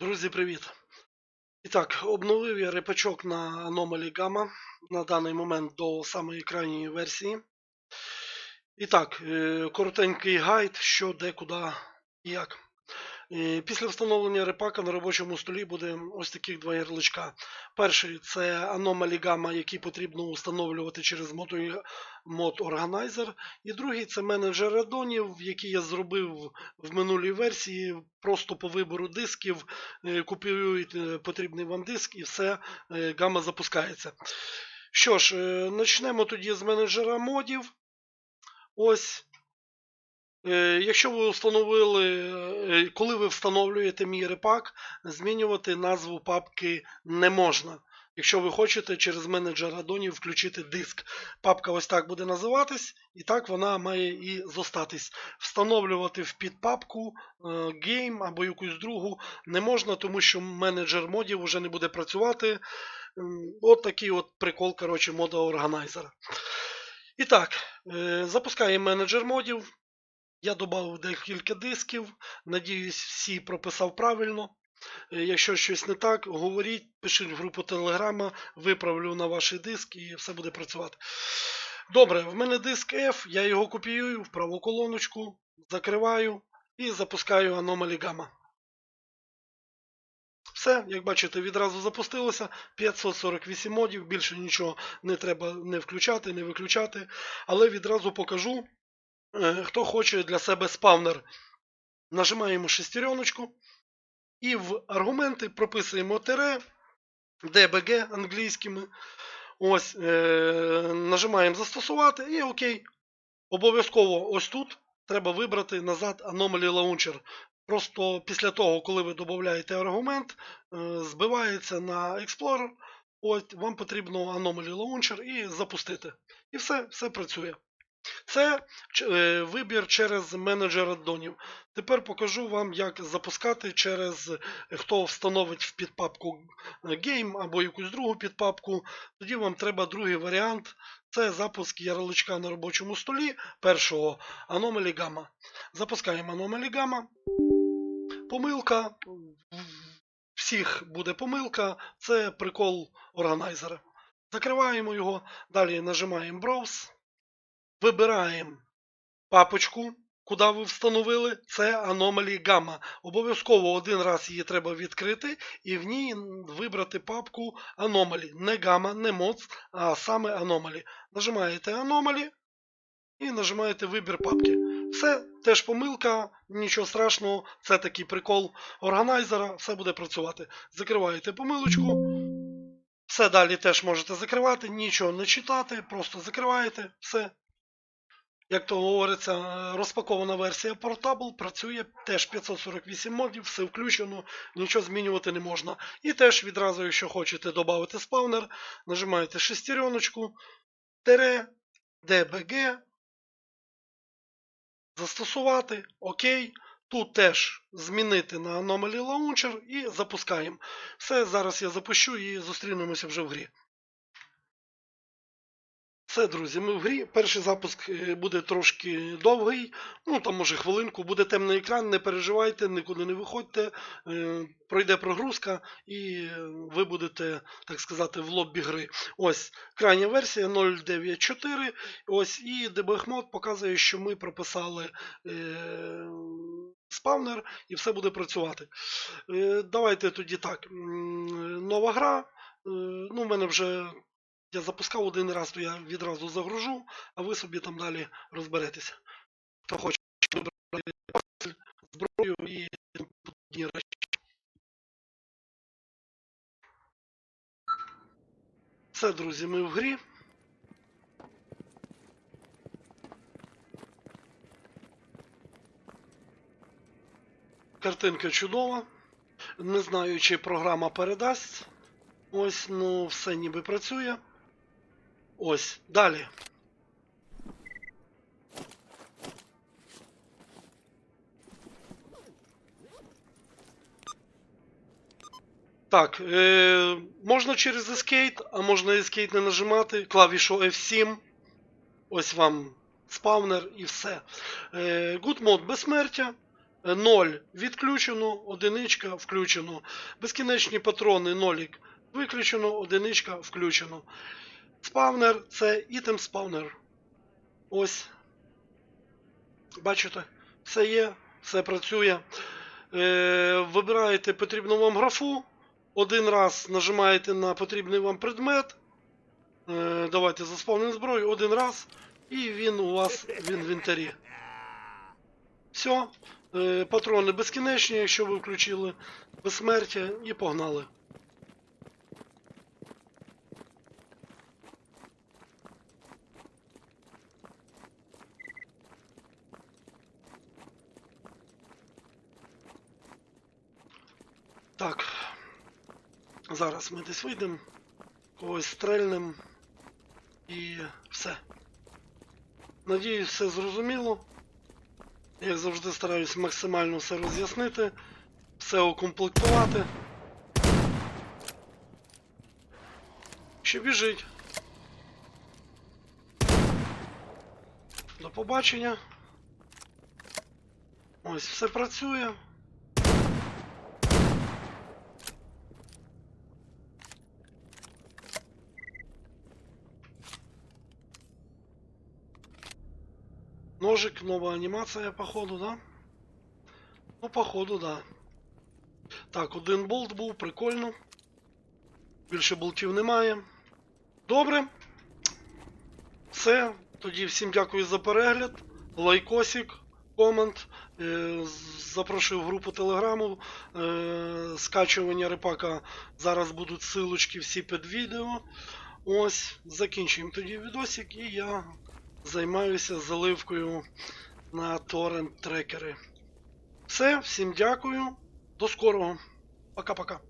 Друзі, привіт! І так, обновив я репачок на Anomaly Gamma на даний момент до самої крайньої версії. І так, е, коротенький гайд, що де, куди і як. Е, Після встановлення репака на робочому столі буде ось таких два ярличка. Перший це Anomaly Gamma, який потрібно встановлювати через Mod Organizer. І другий це менеджер аддонів, який я зробив в минулій версії. Просто по вибору дисків е, купуєте потрібний вам диск і все, е, гама запускається. Що ж, е, почнемо тоді з менеджера модів. Ось. Е, Якщо ви встановили, е, коли ви встановлюєте мій репак, змінювати назву папки не можна. Якщо ви хочете через менеджер аддонів включити диск. Папка ось так буде називатись, і так вона має і зостатись. Встановлювати в підпапку е, Game або якусь другу не можна, тому що менеджер модів вже не буде працювати. От такий от прикол, коротше, мода органайзера. І так, е, запускаємо менеджер модів. Я додав декілька дисків. Надіюсь, всі прописав правильно. Е, Якщо щось не так, говоріть, пишіть в групу Телеграма, виправлю на ваш диск і все буде працювати. Добре, в мене диск F, я його копіюю в праву колоночку, закриваю і запускаю Anomaly Gamma. Все, як бачите, відразу запустилося. 548 модів, більше нічого не треба не включати, не виключати. Але відразу покажу, хто хоче для себе спавнер. Нажимаємо шестереночку і в аргументи прописуємо тире, DBG англійськими. Ось, е, нажимаємо застосувати і окей. Обов'язково ось тут треба вибрати назад Anomaly Launcher. Просто після того, коли ви додаєте аргумент, е, збивається на Explorer. От вам потрібно Anomaly Launcher і запустити. І все, все працює. Це е, вибір через менеджер аддонів. Тепер покажу вам, як запускати через е, хто встановить в підпапку е, Game або якусь другу підпапку. Тоді вам треба другий варіант. Це запуск ярличка на робочому столі першого Anomaly Gamma. Запускаємо Anomaly Gamma. Помилка. Всіх буде помилка. Це прикол органайзера. Закриваємо його. Далі нажимаємо Browse. Вибираємо папочку, куди ви встановили. Це Anomaly Gamma. Обов'язково один раз її треба відкрити і в ній вибрати папку Anomaly. Не Gamma, не Mods, а саме Anomaly. Нажимаєте Anomaly і нажимаєте вибір папки. Все, теж помилка, нічого страшного, це такий прикол органайзера, все буде працювати. Закриваєте помилочку. Все далі теж можете закривати, нічого не читати, просто закриваєте, все. Як то говориться, розпакована версія Portable працює теж 548 модів, все включено, нічого змінювати не можна. І теж відразу, якщо хочете додати спавнер, нажимаєте шестереночку, тере, DBG, застосувати, ОК. Тут теж змінити на Anomaly Launcher і запускаємо. Все, зараз я запущу і зустрінемося вже в грі. Все, друзі, ми в грі. Перший запуск е, буде трошки довгий, ну там може хвилинку, буде темний екран, не переживайте, нікуди не виходьте, е, пройде прогрузка і е, ви будете, так сказати, в лоббі гри. Ось крайня версія 0.9.4. Ось і debug мод показує, що ми прописали е, спавнер і все буде працювати. Давайте тоді так. Нова гра. Ну, в мене вже я запускав один раз, то я відразу загружу, а ви собі там далі розберетеся. Хто хоче вибрати зброю і подібні речі. Все, друзі, ми в грі. Картинка чудова. Не знаю, чи програма передасть. Ось, ну, все ніби працює. Ось, далі. Так, е, можна через Escape, а можна Escape не нажимати. Клавішу F7. Ось вам спавнер і все. Е, Good Mode безсмертя. 0 відключено, одиничка включено. Безкінечні патрони нолік виключено, одиничка включено. Спавнер це ітем спавнер. Ось. Бачите, все є, все працює. Е, вибираєте потрібну вам графу. Один раз нажимаєте на потрібний вам предмет. Е, давайте заспавнимо зброю один раз. І він у вас в інвентарі. Все. Патрони безкінечні, якщо ви включили безсмертя, і погнали. Так. Зараз ми десь вийдемо, когось стрельнем і все. Надіюсь, все зрозуміло. Як завжди стараюсь максимально все роз'яснити, все укомплектувати. Ще біжить. До побачення. Ось все працює. Ножик, новая анімація, походу, да? Ну, походу, да. Так, один болт був, прикольно. Більше болтів немає. Добре. Все. Тоді всім дякую за перегляд. Лайкосик, комент. Е, Запрошую в групу телеграму. Е, Скачування репака. Зараз будуть силочки всі під відео. Ось, закінчуємо тоді відосик і я займаюся заливкою на торрент трекери. Все, всім дякую. До скорого. Пока-пока.